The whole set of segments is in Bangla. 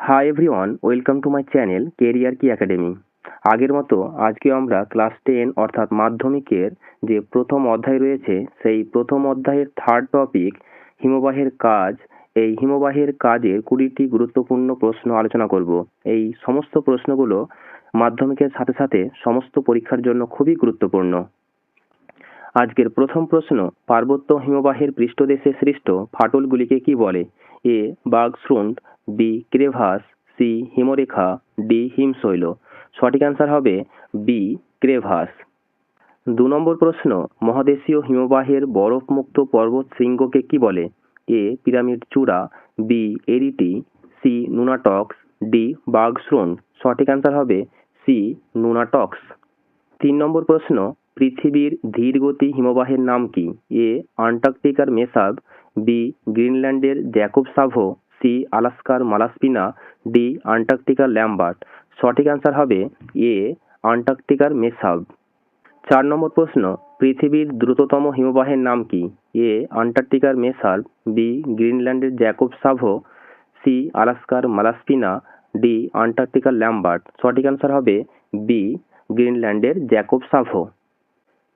Hi everyone welcome to my channel career কি একাডেমি আগের মতো আজকে আমরা ক্লাস টেন অর্থাৎ মাধ্যমিকের যে প্রথম অধ্যায় রয়েছে, সেই প্রথম অধ্যায়ের থার্ড টপিক হিমবাহের কাজ। এই হিমবাহের কাজের কুড়িটি গুরুত্বপূর্ণ প্রশ্ন আলোচনা করব। এই সমস্ত প্রশ্নগুলো মাধ্যমিকের সাথে সাথে সমস্ত পরীক্ষার জন্য খুবই গুরুত্বপূর্ণ। আজকের প্রথম প্রশ্ন, পার্বত্য হিমবাহের পৃষ্ঠদেশে সৃষ্ট ফাটলগুলিকে কি বলে? A bergschrund B crevasse, C হিমরেখা, D হিমশৈল। সঠিক অ্যান্সার হবে বি ক্রেভাস। দু নম্বর প্রশ্ন, মহাদেশীয় হিমবাহের বরফমুক্ত পর্বত শৃঙ্গকে কি বলে? এ পিরামিড চূড়া, B arete, C nunataks, D bergschrund সঠিক অ্যান্সার হবে সি নুনাটক্স। তিন নম্বর প্রশ্ন, পৃথিবীর ধীরগতি হিমবাহের নাম কি? এ আন্টার্কটিকার মেসাব, বি গ্রিনল্যান্ডের জ্যাকব সাভো। সি, আলাস্কার মালাস্পিনা, ডি, আন্টার্কটিকার ল্যাম্বার্ট। সঠিক অ্যান্সার হবে এ, আন্টার্কটিকার মেসাব। চার নম্বর প্রশ্ন, পৃথিবীর দ্রুততম হিমবাহের নাম কি? এ, আন্টার্কটিকার মেসার বি, গ্রিনল্যান্ডের জ্যাকব সাভো, সি, আলাস্কার মালাস্পিনা, ডি, আন্টার্কটিকার ল্যাম্বার্ট। সঠিক অ্যান্সার হবে বি, গ্রিনল্যান্ডের জ্যাকব সাভো।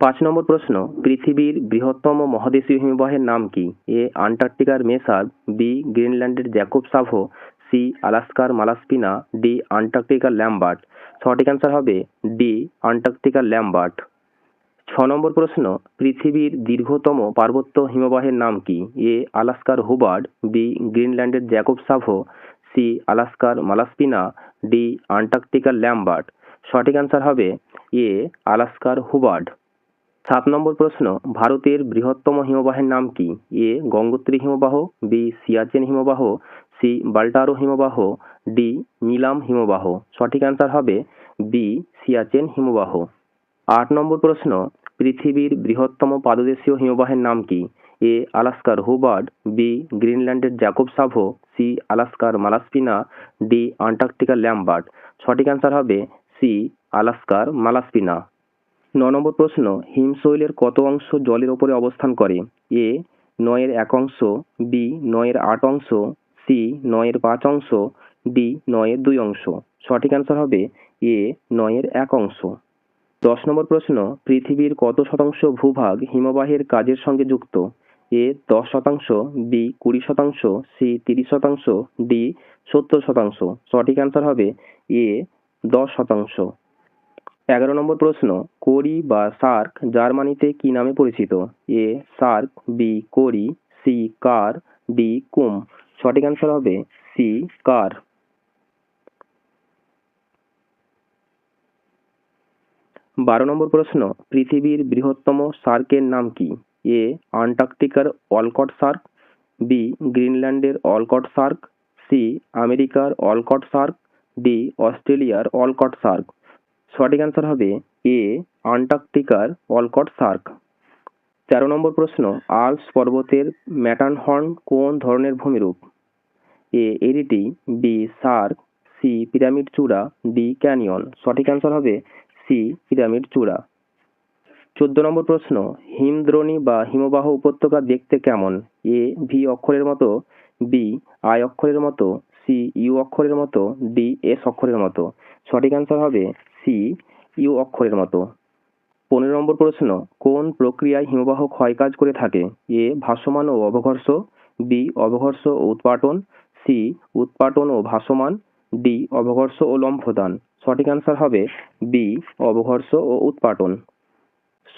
পাঁচ নম্বর প্রশ্ন, পৃথিবীর বৃহত্তম মহাদেশীয় হিমবাহের নাম কি? এ, আন্টার্কটিকার মেসার বি, গ্রিনল্যান্ডের জ্যাকব সাভো, সি, আলাস্কার মালাস্পিনা, ডি, আন্টার্কটিকার ল্যাম্বার্ট। সঠিক অ্যান্সার হবে ডি, আন্টার্কটিকার ল্যাম্বার্ট। ছ নম্বর প্রশ্ন, পৃথিবীর দীর্ঘতম পার্বত্য হিমবাহের নাম কি? এ, আলাস্কার হুবার্ড বি, গ্রিনল্যান্ডের জ্যাকব সাভো, সি, আলাস্কার মালাস্পিনা, ডি, আন্টার্কটিকার ল্যাম্বার্ট। সঠিক অ্যান্সার হবে এ, আলাস্কার হুবার্ড সাত নম্বর প্রশ্ন, ভারতের বৃহত্তম হিমবাহের নাম কি? এ, গঙ্গোত্রী হিমবাহ বি সিয়াচেন হিমবাহ সি বাল্টারো হিমবাহ ডি মিলাম হিমবাহ। সঠিক অ্যান্সার হবে বি সিয়াচেন হিমবাহ। আট নম্বর প্রশ্ন, পৃথিবীর বৃহত্তম পাদদেশীয় হিমবাহের নাম কি? এ, আলাস্কার হুবার্ড বি গ্রিনল্যান্ডের জ্যাকব সাভো সি আলাস্কার মালাস্পিনা ডি আন্টার্কটিকার ল্যাম্বার্ট। সঠিক অ্যান্সার হবে সি আলাস্কার মালাস্পিনা। ন নম্বর প্রশ্ন, হিমশৈলের কত অংশ জলের ওপরে অবস্থান করে? এ, নয়ের এক অংশ, বি, নয়ের আট অংশ, সি, নয়ের পাঁচ অংশ, ডি, নয়ের দুই অংশ। সঠিক অ্যান্সার হবে এ, নয়ের এক অংশ। দশ নম্বর প্রশ্ন, পৃথিবীর কত শতাংশ ভূভাগ হিমবাহের কাজের সঙ্গে যুক্ত? এ, দশ শতাংশ, বি, কুড়ি শতাংশ, সি, তিরিশ শতাংশ, ডি, সত্তর শতাংশ। সঠিক অ্যান্সার হবে এ, দশ শতাংশ। এগারো নম্বর প্রশ্ন, কোরি বা সার্ক জার্মানিতে কি নামে পরিচিত? A, cirque, B, corrie, C, car, D, cwm. সঠিক অ্যান্সার হবে সি, কার। বারো নম্বর প্রশ্ন, পৃথিবীর বৃহত্তম সার্কের নাম কি? এ, আন্টার্কটিকার অলকট সার্ক, বি, গ্রিনল্যান্ডের অলকট সার্ক, সি, আমেরিকার অলকট সার্ক, ডি, অস্ট্রেলিয়ার অলকট সার্ক। সঠিক অ্যান্সার হবে এ আন্টার্কটিকার অলকট সার্ক তেরো নম্বর প্রশ্ন আল্পস পর্বতের ম্যাটানহর্ন কোন ধরনের ভূমিরূপ? A arete B cirque C pyramid চূড়া ডি ক্যানিয়ন। সঠিক অ্যান্সার হবে সি পিরামিড চূড়া। চোদ্দ নম্বর প্রশ্ন, হিমদ্রোণী বা হিমবাহ উপত্যকা দেখতে কেমন? এ ভি অক্ষরের মতো বি আই অক্ষরের মতো সি ইউ অক্ষরের মতো ডি এস অক্ষরের মতো। সঠিক অ্যান্সার হবে সি ইউ অক্ষরের মতো। পনেরো নম্বর প্রশ্ন, কোন প্রক্রিয়ায় হিমবাহ ক্ষয়কাজ করে থাকে? এ, ভাসমান ও অবঘর্ষ, বি, অবঘর্ষ ও উৎপাটন, সি, উৎপাটন ও ভাসমান, ডি, অবঘর্ষ ও লম্ফদান। সঠিক অ্যান্সার হবে বি, অবঘর্ষ ও উৎপাটন।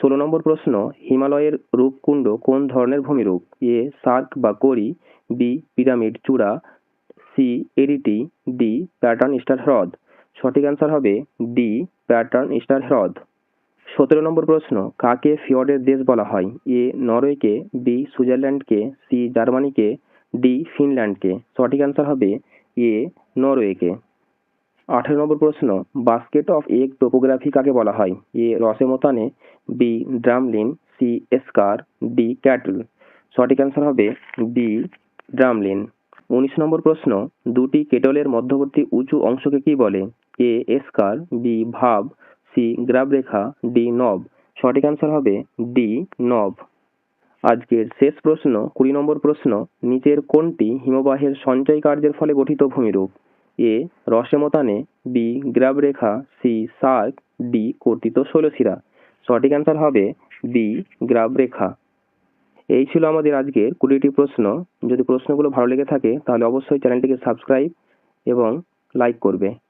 ষোলো নম্বর প্রশ্ন, হিমালয়ের রূপকুণ্ড কোন ধরনের ভূমিরূপ? এ, সার্ক বা করি বি, পিরামিড চূড়া, C arete D, paternoster হ্রদ। সঠিক অ্যান্সার হবে ডি প্যাটার্ন স্টার হ্রদ। সতেরো নম্বর প্রশ্ন, কাকে ফিয়র্ডের দেশ বলা হয়? এ নরওয়েকে বি সুইজারল্যান্ডকে সি জার্মানিকে ডি ফিনল্যান্ডকে। সঠিক অ্যান্সার হবে এ নরওয়েকে। আঠেরো নম্বর প্রশ্ন বাস্কেট অফ এগ টোপোগ্রাফি কাকে বলা হয়? A roche moutonnee B drumlin C esker D kettle. সঠিক অ্যান্সার হবে বি ড্রামলিন। উনিশ নম্বর প্রশ্ন, দুটি কেটলের মধ্যবর্তী উঁচু অংশকে কি বলে? এ এসকার, বি, ভাব, সি, গ্রাবরেখা, ডি, নব। সঠিক অ্যান্সার হবে ডি, নব। আজকের শেষ প্রশ্ন, কুড়ি নম্বর প্রশ্ন, নিচের কোনটি হিমবাহের সঞ্চয় কার্যের ফলে গঠিত ভূমিরূপ? এ, রসেমতানে, বি গ্রাব রেখা সি, সার্ক, ডি, কর্তিত ষোলশিরা। সঠিক অ্যান্সার হবে বি গ্রাব রেখা এই ছিল আমাদের আজকের কুড়িটি প্রশ্ন। যদি প্রশ্নগুলো ভালো লেগে থাকে, তাহলে অবশ্যই চ্যানেলটিকে সাবস্ক্রাইব এবং লাইক করবে।